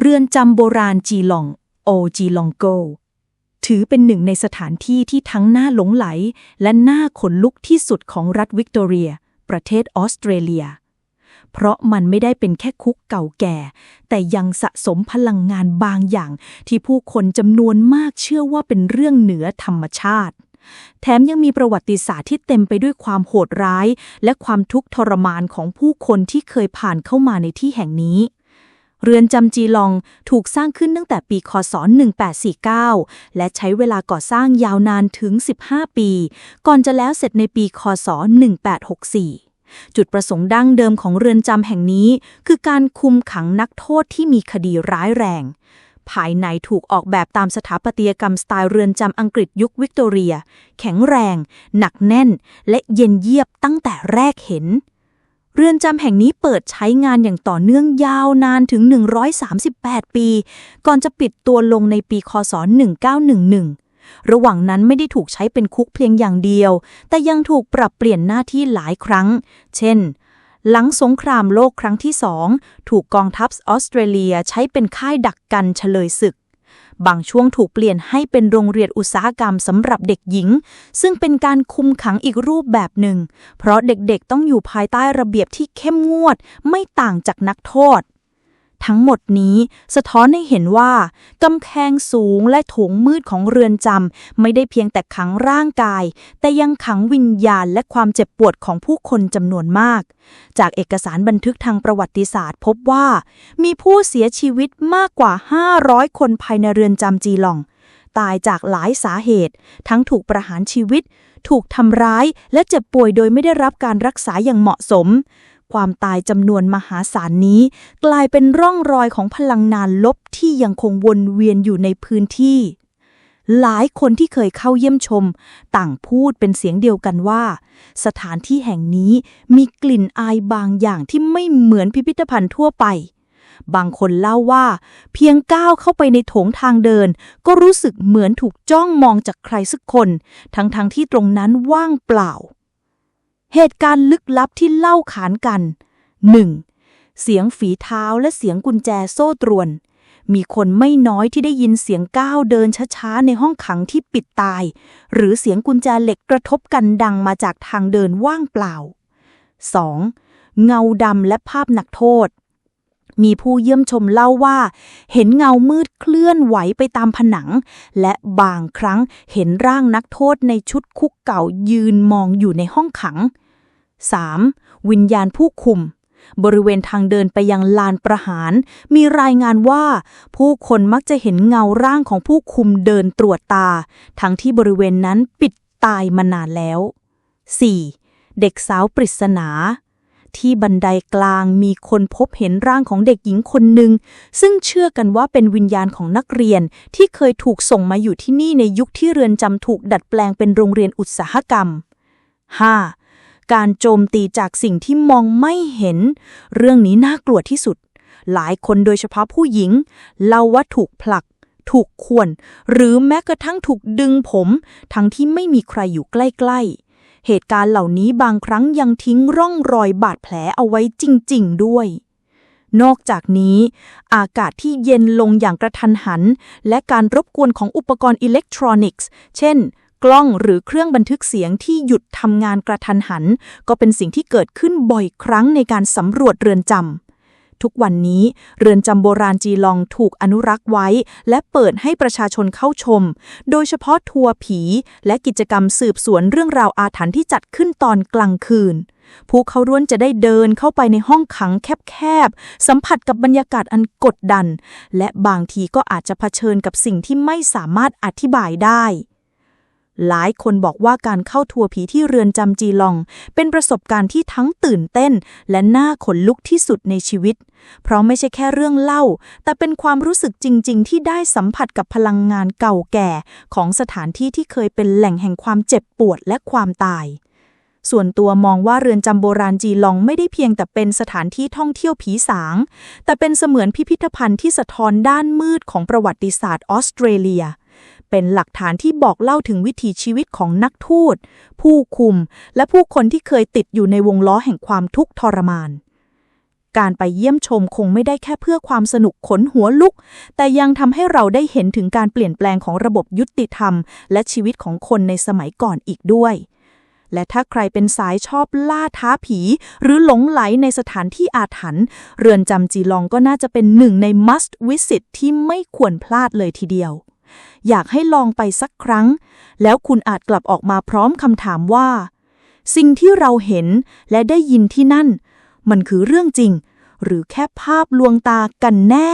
เรือนจำโบราณจีลอง โอจีลองโก ถือเป็นหนึ่งในสถานที่ที่ทั้งน่าหลงไหล และน่าขนลุกที่สุดของรัฐวิกตอเรีย ประเทศออสเตรเลีย เพราะมันไม่ได้เป็นแค่คุกเก่าแก่ แต่ยังสะสมพลังงานบางอย่าง ที่ผู้คนจำนวนมากเชื่อว่าเป็นเรื่องเหนือธรรมชาติ แถมยังมีประวัติศาสตร์ที่เต็มไปด้วยความโหดร้าย และความทุกข์ทรมานของผู้คนที่เคยผ่านเข้ามาในที่แห่งนี้ เรือนจำจีลองถูกสร้างขึ้นตั้งแต่ปีคศ 1849 และใช้เวลาก่อสร้างยาวนานถึง 15 ปี ก่อนจะแล้วเสร็จในปีคศ 1864จุดประสงค์ดั้งเดิมของเรือนจำแห่งนี้ คือการคุมขังนักโทษที่มีคดีร้ายแรง ภายในถูกออกแบบตามสถาปัตยกรรมสไตล์เรือนจำอังกฤษยุควิกตอเรีย แข็งแรง หนักแน่น และเย็นเยียบตั้งแต่แรกเห็น เรือนจำแห่งนี้เปิดใช้งานอย่างต่อเนื่องยาวนานถึง 138 ปี ก่อนจะปิดตัวลงในปีคศ 1911 ระหว่างนั้นไม่ได้ถูกใช้เป็นคุกเพียงอย่างเดียว แต่ยังถูกปรับเปลี่ยนหน้าที่หลายครั้ง เช่น หลังสงครามโลกครั้งที่สอง ถูกกองทัพออสเตรเลียใช้เป็นค่ายดักกันเฉลยศึก บางช่วงถูกเปลี่ยนให้เป็นโรงเรียนอุตสาหกรรมสำหรับเด็กหญิง ซึ่งเป็นการคุมขังอีกรูปแบบหนึ่ง เพราะเด็กๆต้องอยู่ภายใต้ระเบียบที่เข้มงวด ไม่ต่างจากนักโทษ ทั้งหมดนี้สะท้อนให้เห็นว่ากำแพงสูงและถงมืดของเรือนจำไม่ได้เพียงแต่ขังร่างกาย แต่ยังขังวิญญาณและความเจ็บปวดของผู้คนจำนวนมาก จากเอกสารบันทึกทางประวัติศาสตร์พบว่า มีผู้เสียชีวิตมากกว่า 500 คนภายในเรือนจำจีหลอง ตายจากหลายสาเหตุ ทั้งถูกประหารชีวิต ถูกทำร้าย และเจ็บป่วยโดยไม่ได้รับการรักษาอย่างเหมาะสม ความตายจำนวนมหาศาลนี้ กลายเป็นร่องรอยของพลังงานลบที่ยังคงวนเวียนอยู่ในพื้นที่ หลายคนที่เคยเข้าเยี่ยมชม ต่างพูดเป็นเสียงเดียวกันว่า สถานที่แห่งนี้มีกลิ่นอายบางอย่างที่ไม่เหมือนพิพิธภัณฑ์ทั่วไปบางคนเล่าว่า เพียงก้าวเข้าไปในโถงทางเดิน ก็รู้สึกเหมือนถูกจ้องมองจากใครสักคน ทั้งๆทที่ตรงนั้นว่างเปล่า เหตุการณ์ลึกลับที่เล่าขานกัน 1. เสียงฝีเท้าและเสียงกุญแจโซ่ตรวน มีคนไม่น้อยที่ได้ยินเสียงก้าวเดินช้าๆในห้องขังที่ปิดตาย หรือเสียงกุญแจเหล็กกระทบกันดังมาจากทางเดินว่างเปล่า 2. เงาดำและภาพนักโทษ มีผู้เยี่ยมชมเล่าว่า เห็นเงามืดเคลื่อนไหวไปตามผนัง และบางครั้งเห็นร่างนักโทษในชุดคุกเก่ายืนมองอยู่ในห้องขัง 3. วิญญาณผู้คุม บริเวณทางเดินไปยังลานประหาร มีรายงานว่า ผู้คนมักจะเห็นเงาร่างของผู้คุมเดินตรวจตา ทั้งที่บริเวณนั้นปิดตายมานานแล้ว 4. เด็กสาวปริศนา ที่บันไดกลางมีคนพบเห็นร่างของเด็กหญิงคนหนึ่ง ซึ่งเชื่อกันว่าเป็นวิญญาณของนักเรียนที่เคยถูกส่งมาอยู่ที่นี่ในยุคที่เรือนจำถูกดัดแปลงเป็นโรงเรียนอุตสาหกรรม 5. การโจมตีจากสิ่งที่มองไม่เห็น เรื่องนี้น่ากลัวที่สุด หลายคนโดยเฉพาะผู้หญิง เล่าว่าถูกผลัก ถูกข่วน หรือแม้กระทั่งถูกดึงผม ทั้งที่ไม่มีใครอยู่ใกล้ๆ เหตุการณ์เหล่านี้บางครั้งยังทิ้งร่องรอยบาดแผลเอาไว้จริง ๆ ด้วย นอกจากนี้ อากาศที่เย็นลงอย่างกระทันหัน และการรบกวนของอุปกรณ์อิเล็กทรอนิกส์ เช่น กล้องหรือเครื่องบันทึกเสียงที่หยุดทำงานกระทันหัน ก็เป็นสิ่งที่เกิดขึ้นบ่อยครั้งในการสำรวจเรือนจำ ทุกวันนี้ เรือนจำโบราณจีลองถูกอนุรักษ์ไว้ และเปิดให้ประชาชนเข้าชม โดยเฉพาะทัวร์ผี และกิจกรรมสืบสวนเรื่องราวอาถรรพ์ที่จัดขึ้นตอนกลางคืน ผู้เข้าร่วมจะได้เดินเข้าไปในห้องขังแคบๆ สัมผัสกับบรรยากาศอันกดดัน และบางทีก็อาจจะเผชิญกับสิ่งที่ไม่สามารถอธิบายได้ หลายคนบอกว่าการเข้าทัวร์ผีที่เรือนจำจีลอง เป็นประสบการณ์ที่ทั้งตื่นเต้น และน่าขนลุกที่สุดในชีวิต เพราะไม่ใช่แค่เรื่องเล่า แต่เป็นความรู้สึกจริง ๆ ที่ได้สัมผัสกับพลังงานเก่าแก่ ของสถานที่ที่เคยเป็นแหล่งแห่งความเจ็บปวดและความตายส่วนตัวมองว่าเรือนจำโบราณจีลองไม่ได้เพียงแต่เป็นสถานที่ท่องเที่ยวผีสาง แต่เป็นเสมือนพิพิธภัณฑ์ที่สะท้อนด้านมืดของประวัติศาสตร์ออสเตรเลีย เป็นหลักฐานที่บอกเล่าถึงวิถีชีวิตของนักทูต ผู้คุม และผู้คนที่เคยติดอยู่ในวงล้อแห่งความทุกข์ทรมาน การไปเยี่ยมชมคงไม่ได้แค่เพื่อความสนุกขนหัวลุก แต่ยังทำให้เราได้เห็นถึงการเปลี่ยนแปลงของระบบยุติธรรม และชีวิตของคนในสมัยก่อนอีกด้วยและถ้าใครเป็นสายชอบล่าท้าผี หรือหลงไหลในสถานที่อาถรรพ์เรือนจำจีลองก็น่าจะเป็นหนึ่งใน must visit ที่ไม่ควรพลาดเลยทีเดียว อยากให้ลองไปสักครั้ง แล้วคุณอาจกลับออกมาพร้อมคำถามว่า สิ่งที่เราเห็นและได้ยินที่นั่น มันคือเรื่องจริง หรือแค่ภาพลวงตากันแน่